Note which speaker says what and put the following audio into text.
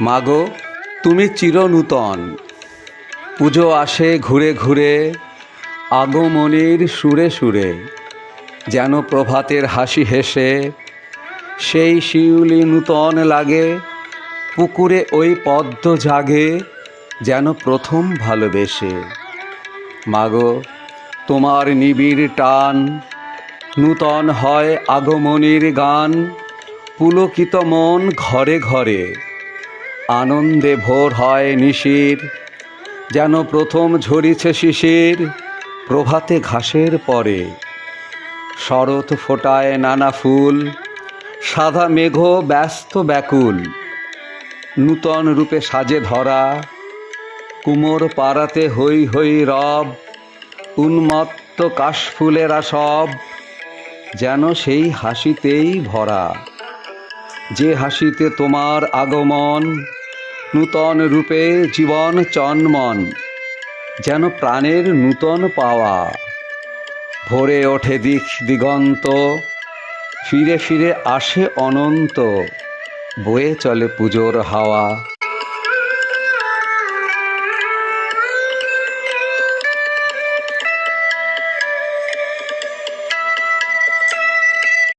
Speaker 1: মাগো, তুমি চিরনূতন। পুজো আসে ঘুরে ঘুরে, আগমনের সুরে সুরে। যেন প্রভাতের হাসি হেসে, সেই শিউলি নূতন লাগে, পুকুরে ওই পদ্ম জাগে, যেন প্রথম ভালোবেসে। মাগো, তোমার নিবিড় টান, নূতন হয় আগমনীর গান, পুলকিত মন ঘরে ঘরে। আনন্দে ভোর হয় নিশির, যেন প্রথম ঝরিছে শিশির, প্রভাতে ঘাসের পরে। শরৎ ফোটায় নানা ফুল, সাদা মেঘ ব্যস্ত ব্যাকুল। নূতন রূপে সাজে ধরা, কুমোর পাড়াতে হই হই রব, উন্মত্ত কাশফুলেরা সব, যেন সেই হাসিতেই ভরা। যে হাসিতে তোমার আগমন নূতন রূপে জীবন চন্মন, যেন প্রাণের নূতন পাওয়া। ভরে ওঠে দিক দিগন্ত, ফিরে ফিরে আসে অনন্ত, বয়ে চলে পুজোর হাওয়া।